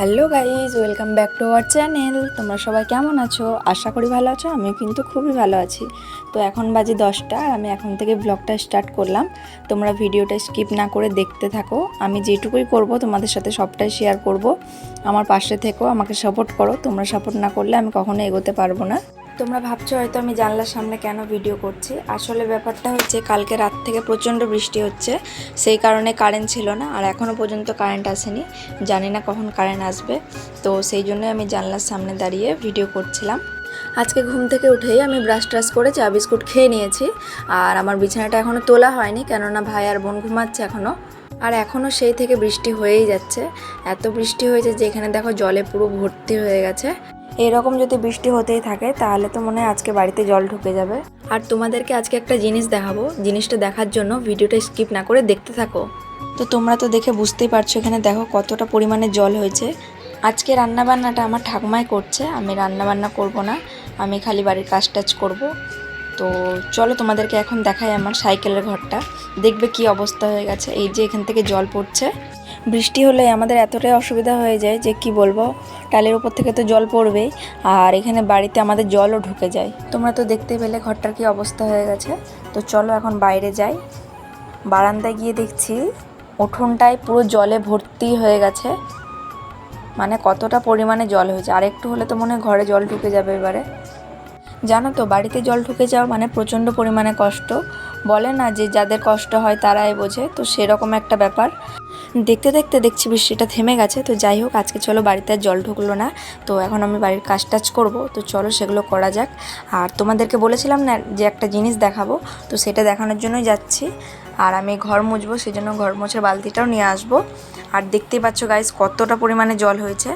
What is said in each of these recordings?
Hello guys, welcome back to our channel. তোমরা সবাই কেমন আছো? আশা করি ভালো আছো আমি কিন্তু খুবই ভালো আছি। তো এখন বাজে দশটা আমি এখন থেকে ব্লগটা স্টার্ট করলাম। তোমরা ভিডিওটা স্কিপ না করে দেখতে থাকো। আমি যেটুকুই করব, তোমাদের সাথে সবটাই শেয়ার করব। আমার পাশে থেকো, আমাকে সাপোর্ট করো। তোমরা সাপোর্ট না করলে আমি কখনো এগোতে পারব না। তোমরা ভাবছ হয়তো আমি জানলার সামনে কেন ভিডিও করছি। আসলে ব্যাপারটা হচ্ছে, কালকে রাত থেকে প্রচণ্ড বৃষ্টি হচ্ছে। সেই কারণে কারেন্ট ছিল না, আর এখনও পর্যন্ত কারেন্ট আসেনি। জানি না কখন কারেন্ট আসবে। তো সেই জন্য আমি জানলার সামনে দাঁড়িয়ে ভিডিও করছিলাম। আজকে ঘুম থেকে উঠেই আমি ব্রাশ ট্রাশ করে চা বিস্কুট খেয়ে নিয়েছি। আর আমার বিছানাটা এখনও তোলা হয়নি, কেননা ভাই আর বোন ঘুমাচ্ছে এখনও আর এখনও সেই থেকে বৃষ্টি হয়েই যাচ্ছে। এত বৃষ্টি হয়েছে যে এখানে দেখো জলে পুরো ভর্তি হয়ে গেছে। এরকম যদি বৃষ্টি হতেই থাকে তাহলে তো মনে হয় আজকে বাড়িতে জল ঢুকে যাবে। আর তোমাদেরকে আজকে একটা জিনিস দেখাবো। জিনিসটা দেখার জন্য ভিডিওটা স্কিপ না করে দেখতে থাকো। তো তোমরা তো দেখে বুঝতেই পারছ এখানে দেখো কতটা পরিমাণে জল হয়েছে। আজকে রান্নাবান্নাটা আমার ঠাকুমাই করছে আমি রান্নাবান্না করব না আমি খালি বাড়ির কাজ টাজ করব। তো চলো তোমাদেরকে এখন দেখাই আমার সাইকেলের ঘরটা। দেখবে কি অবস্থা হয়ে গেছে এই যে এখান থেকে জল পড়ছে। বৃষ্টি হলে আমাদের এতটাই অসুবিধা হয়ে যায় যে কি বলব? টালের উপর থেকে তো জল পড়বেই আর এখানে বাড়িতে আমাদের জলও ঢুকে যায়। তোমরা তো দেখতে পেলে ঘরটার কি অবস্থা হয়ে গেছে। তো চলো এখন বাইরে যাই। বারান্দায় গিয়ে দেখছি উঠোনটায় পুরো জলে ভর্তি হয়ে গেছে। মানে কতটা পরিমাণে জল হয়েছে। আর একটু হলে তো মনে হয় ঘরে জল ঢুকে যাবে এবারে। জানো তো, বাড়িতে জল ঢুকে যাওয়া মানে প্রচণ্ড পরিমাণে কষ্ট। বলে না যে যাদের কষ্ট হয় তারাই বোঝে, তো সেরকম একটা ব্যাপার। দেখতে দেখতে দেখছি বৃষ্টিটা থেমে গেছে, তো যাই হোক, আজকে চলো বাড়িতে আর জল ঢুকলো না। তো এখন আমি বাড়ির কাজ টাজ করব, তো চলো সেগুলো করা যাক। আর তোমাদেরকে বলেছিলাম না যে একটা জিনিস দেখাবো, তো সেটা দেখানোর জন্যই যাচ্ছি। আর আমি ঘর মুছবো, সেজন্য ঘর মোছার বালতিটাও নিয়ে আসব। আর দেখতেই পাচ্ছ গাইজ কতটা পরিমাণে জল হয়েছে।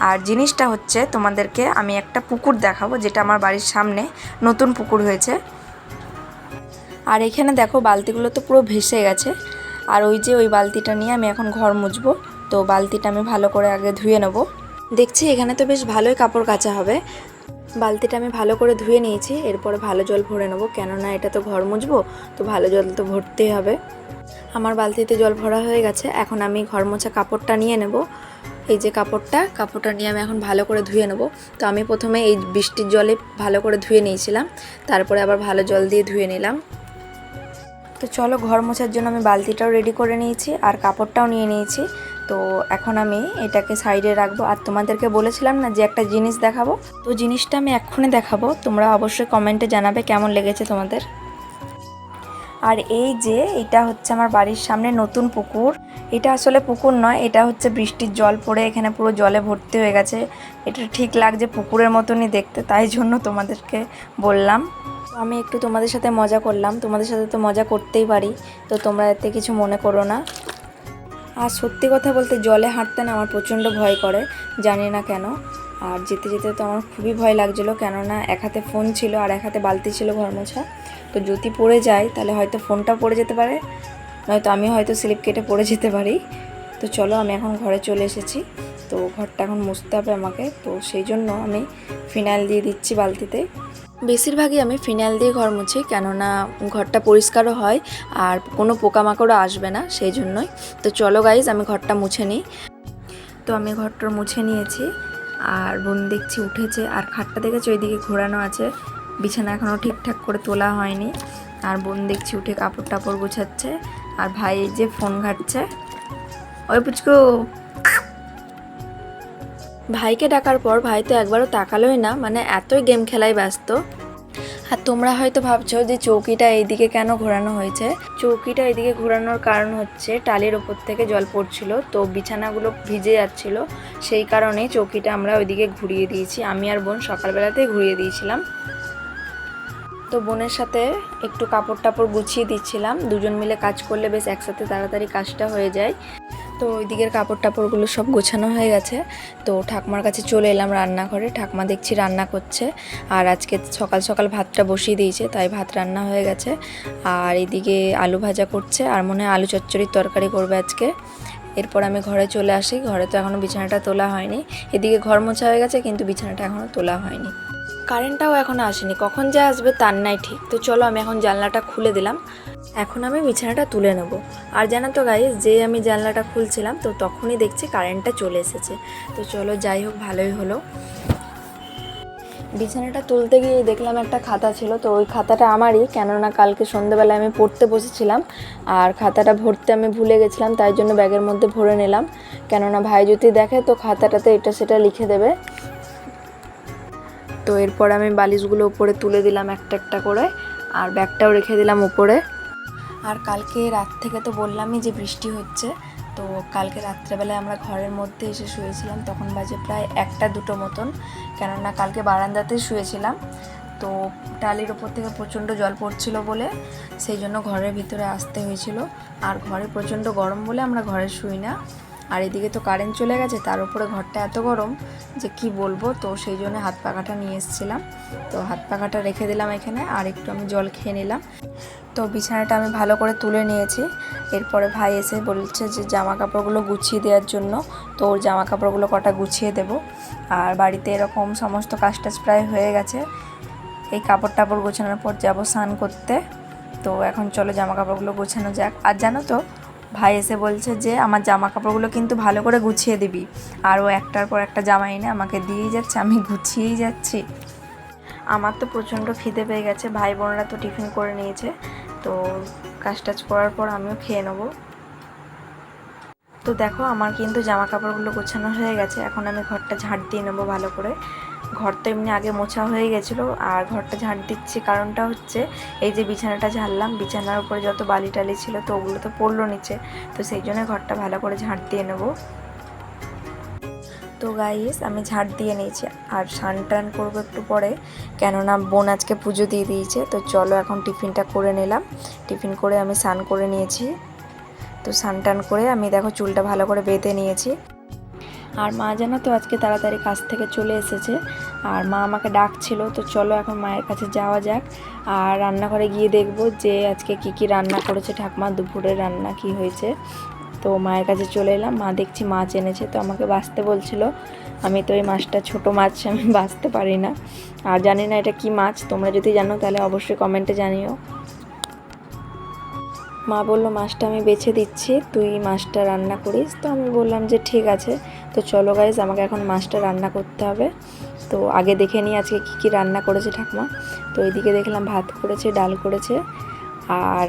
আর জিনিসটা হচ্ছে তোমাদেরকে আমি একটা পুকুর দেখাবো, যেটা আমার বাড়ির সামনে নতুন পুকুর হয়েছে। আর এখানে দেখো, বালতিগুলো তো পুরো ভেসে গেছে। আর ওই যে ওই বালতিটা নিয়ে আমি এখন ঘর মুছবো। তো বালতিটা আমি ভালো করে আগে ধুয়ে নেব। দেখছি এখানে তো বেশ ভালোই কাপড় কাচা হবে। বালতিটা আমি ভালো করে ধুয়ে নিয়েছি, এরপরে ভালো জল ভরে নেব। কেননা এটা তো ঘর মুছবো, তো ভালো জল তো ভরতেই হবে। আমার বালতিতে জল ভরা হয়ে গেছে, এখন আমি ঘর মোছা কাপড়টা নিয়ে নেব। এই যে কাপড়টা কাপড়টা নিয়ে আমি এখন ভালো করে ধুয়ে নেব। তো আমি প্রথমে এই বৃষ্টির জলে ভালো করে ধুয়ে নিয়েছিলাম, তারপরে আবার ভালো জল দিয়ে ধুয়ে নিলাম। তো চলো ঘর মোছার জন্য আমি বালতিটাও রেডি করে নিয়েছি আর কাপড়টাও নিয়ে নিয়েছি। তো এখন আমি এটাকে সাইডে রাখব। আর তোমাদেরকে বলেছিলাম না যে একটা জিনিস দেখাবো? তো জিনিসটা আমি এক্ষুনি দেখাবো। তোমরা অবশ্যই কমেন্টে জানাবে কেমন লেগেছে তোমাদের। আর এই যে, এটা হচ্ছে আমার বাড়ির সামনে নতুন পুকুর। এটা আসলে পুকুর নয়, এটা হচ্ছে বৃষ্টির জল পড়ে এখানে পুরো জলে ভর্তি হয়ে গেছে। এটা ঠিক লাগছে পুকুরের মতনই দেখতে, তাই জন্য তোমাদেরকে বললাম। আমি একটু তোমাদের সাথে মজা করলাম, তোমাদের সাথে তো মজা করতেই পারি, তো তোমরা এতে কিছু মনে করো না। আর সত্যি কথা বলতে জলে হাঁটতে না আমার প্রচণ্ড ভয় করে, জানি না কেন। আর যেতে যেতে তো আমার খুবই ভয় লাগছিল, কেননা এক হাতে ফোন ছিল আর এক হাতে বালতি ছিল ঘর মোছা তো যদি পড়ে যায়, তাহলে হয়তো ফোনটা পড়ে যেতে পারে। নয়তো আমি হয়তো স্লিপ কেটে পড়ে যেতে পারি। তো চলো, আমি এখন ঘরে চলে এসেছি। তো ঘরটা এখন মুছতে হবে আমাকে। তো সেই জন্য আমি ফিনাইল দিয়ে দিচ্ছি বালতিতে। বেশিরভাগই আমি ফিনাইল দিয়ে ঘর মুছি, কেননা ঘরটা পরিষ্কারও হয় আর কোনো পোকামাকড়ও আসবে না, সেই জন্যই। তো চলো গাইজ আমি ঘরটা মুছে নিই। তো আমি ঘরটা মুছে নিয়েছি আর বোন দেখছি উঠেছে। আর খাটটা দেখেছি? ওইদিকে ঘোরানো আছে। বিছানা এখনও ঠিকঠাক করে তোলা হয়নি। আর বোন দেখছি উঠে কাপড় টাপড় গোছাচ্ছে। আর ভাই এই যে ফোন ঘাটছে। ওই পুচকু। ভাইকে ডাকার পর ভাই তো একবারও তাকালোই না মানে এতই গেম খেলায় ব্যস্ত। আর তোমরা হয়তো ভাবছ যে চৌকিটা এইদিকে কেন ঘোরানো হয়েছে? চৌকিটা এইদিকে ঘোরানোর কারণ হচ্ছে টালির ওপর থেকে জল পড়ছিল, তো বিছানাগুলো ভিজে যাচ্ছিল। সেই কারণেই চৌকিটা আমরা ওইদিকে ঘুরিয়ে দিয়েছি। আমি আর বোন সকালবেলাতেই ঘুরিয়ে দিয়েছিলাম। তো বোনের সাথে একটু কাপড় টাপড় গুছিয়ে দিচ্ছিলাম। দুজন মিলে কাজ করলে বেশ একসাথে তাড়াতাড়ি কাজটা হয়ে যায়। তো ওই দিকের কাপড় টাপড়গুলো সব গোছানো হয়ে গেছে। তো ঠাকমার কাছে চলে এলাম রান্নাঘরে। ঠাকমা দেখছি রান্না করছে। আর আজকে সকাল সকাল ভাতটা বসিয়ে দিয়েছে, তাই ভাত রান্না হয়ে গেছে। আর এদিকে আলু ভাজা করছে, আর মনে হয় আলু চচ্চড়ির তরকারি করবে আজকে। এরপর আমি ঘরে চলে আসি। ঘরে তো এখনও বিছানাটা তোলা হয়নি। এদিকে ঘর মোছা হয়ে গেছে, কিন্তু বিছানাটা এখনও তোলা হয়নি। কারেন্টটাও এখনও আসেনি। কখন যে আসবে তার নাই ঠিক। তো চলো আমি এখন জানলাটা খুলে দিলাম। এখন আমি বিছানাটা তুলে নেব। আর জানো তো গাইজ যে আমি জানলাটা খুলছিলাম, তো তখনই দেখছি কারেন্টটা চলে এসেছে। তো চলো যাই হোক, ভালোই হলো। বিছানাটা তুলতে গিয়ে দেখলাম একটা খাতা ছিল, তো ওই খাতাটা আমারই। কেননা কালকে সন্ধ্যেবেলায় আমি পড়তে বসেছিলাম, আর খাতাটা ভরতে আমি ভুলে গেছিলাম, তাই জন্য ব্যাগের মধ্যে ভরে নিলাম। কেননা ভাই যদি দেখে, তো খাতাটাতে এটা সেটা লিখে দেবে। তো এরপর আমি বালিশগুলো উপরে তুলে দিলাম একটা একটা করে, আর ব্যাগটাও রেখে দিলাম উপরে। আর কালকে রাত থেকে তো বললামই যে বৃষ্টি হচ্ছে, তো কালকে রাত্রেবেলায় আমরা ঘরের মধ্যে এসে শুয়েছিলাম, তখন বাজে প্রায় একটা দুটো মতন, কেননা কালকে বারান্দাতে শুয়েছিলাম। তো টালির ওপর থেকে প্রচণ্ড জল পড়ছিল বলে, সেই জন্য ঘরের ভিতরে আসতে হয়েছিল। আর ঘরে প্রচণ্ড গরম বলে আমরা ঘরে শুই না। আর এদিকে তো কারেন্ট চলে গেছে, তার উপরে ঘরটা এত গরম যে কি বলব? তো সেই জন্য হাত পাখাটা নিয়ে এসেছিলাম। তো হাত পাখাটা রেখে দিলাম এখানে, আর একটু আমি জল খেয়ে নিলাম। তো বিছানাটা আমি ভালো করে তুলে নিয়েছি। এরপরে ভাই এসে বলছে যে জামা কাপড়গুলো গুছিয়ে দেওয়ার জন্য, তো ওর জামা কাপড়গুলো কটা গুছিয়ে দেব। আর বাড়িতে এরকম সমস্ত কাজ টাজ প্রায় হয়ে গেছে। এই কাপড় টাপড় গোছানোর পর যাব স্নান করতে। তো এখন চলো জামা কাপড়গুলো গোছানো যাক। আর জানো তো ভাই এসে বলছে যে, আমার জামা কাপড়গুলো কিন্তু ভালো করে গুছিয়ে দিবি। আর ও একটার পর একটা জামা এনে আমাকে দিয়েই যাচ্ছে, আমি গুছিয়েই যাচ্ছি। আমার তো প্রচণ্ড খিদে পেয়ে গেছে, ভাই বোনরা তো টিফিন করে নিয়েছে, তো কাজ টাজ করার পর আমিও খেয়ে নেব। তো দেখো, আমার কিন্তু জামা কাপড়গুলো গোছানো হয়ে গেছে, এখন আমি ঘরটা ঝাড় দিয়ে নেব ভালো করে। ঘর তো এমনি আগে মোছা হয়ে গেছিল, আর ঘরটা ঝাঁট দিচ্ছি। কারণটা হচ্ছে, এই যে বিছানাটা ঝাড়লাম, বিছানার উপরে যত বালি টালি ছিল তো ওগুলো তো পড়ল নিচে। তো সেই জন্য ঘরটা ভালো করে ঝাঁট দিয়ে নেব। তো গাইস আমি ঝাড় দিয়ে নিয়েছি, আর স্নান টান করব একটু পরে। কেননা বোন আজকে পুজো দিয়ে দিয়েছে, তো চলো এখন টিফিনটা করে নিলাম। টিফিন করে আমি স্নান করে নিয়েছি। তো স্নান টান করে আমি দেখো চুলটা ভালো করে বেঁধে নিয়েছি। আর মা জানো তো আজকে তাড়াতাড়ি কাজ থেকে চলে এসেছে। আর মা আমাকে ডাকছিল, তো চলো এখন মায়ের কাছে যাওয়া যাক। আর রান্নাঘরে গিয়ে দেখব যে আজকে কি কি রান্না করেছে ঠাকমা, দুপুরের রান্না কি হয়েছে। তো মায়ের কাছে চলে এলাম, মা দেখছি মাছ এনেছে, তো আমাকে বাঁচতে বলছিল। আমি তো এই মাছটা ছোট মাছ, আমি বাঁচতে পারি না। আর জানি না এটা কি মাছ, তোমরা যদি জানো তাহলে অবশ্যই কমেন্টে জানিও। মা বলল, মাছটা আমি বেছে দিচ্ছি, তুই মাছটা রান্না করিস? তো আমি বললাম যে, ঠিক আছে। তো চলো গাইজ আমাকে এখন মাছটা রান্না করতে হবে। তো আগে দেখে নিই আজকে কী কী রান্না করেছে ঠাকুমা। তো এইদিকে দেখলাম ভাত করেছে, ডাল করেছে, আর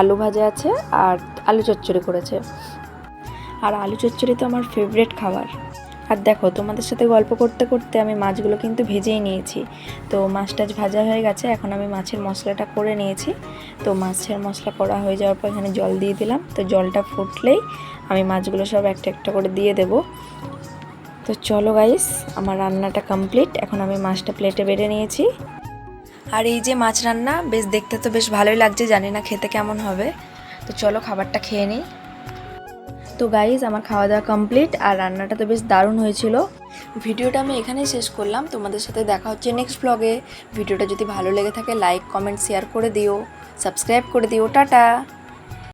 আলু ভাজা আছে, আর আলু চচ্চড়ি করেছে। আর আলু চচ্চড়ি তো আমার ফেভারেট খাবার। আর দেখো, তোমাদের সাথে গল্প করতে করতে আমি মাছগুলো কিন্তু ভেজেই নিয়েছি। তো মাছ টাছ ভাজা হয়ে গেছে, এখন আমি মাছের মশলাটা করে নিয়েছি। তো মাছের মশলা করা হয়ে যাওয়ার পর এখানে জল দিয়ে দিলাম। তো জলটা ফুটলেই আমি মাছগুলো সব একটা একটা করে দিয়ে দেব। তো চলো গাইস আমার রান্নাটা কমপ্লিট এখন আমি মাছটা প্লেটে বেড়ে নিয়েছি। আর এই যে মাছ রান্না, বেশ দেখতে তো বেশ ভালোই লাগছে, জানি না খেতে কেমন হবে। তো চলো খাবারটা খেয়ে নিই। তো গাইজ আমার খাওয়া দাওয়া কমপ্লিট আর রান্নাটা তো বেশ দারুণ হয়েছিল। ভিডিওটা আমি এখানেই শেষ করলাম। তোমাদের সাথে দেখা হচ্ছে নেক্সট ব্লগে ভিডিওটা যদি ভালো লেগে থাকে লাইক কমেন্ট শেয়ার করে দিও। সাবস্ক্রাইব করে দিও। টাটা!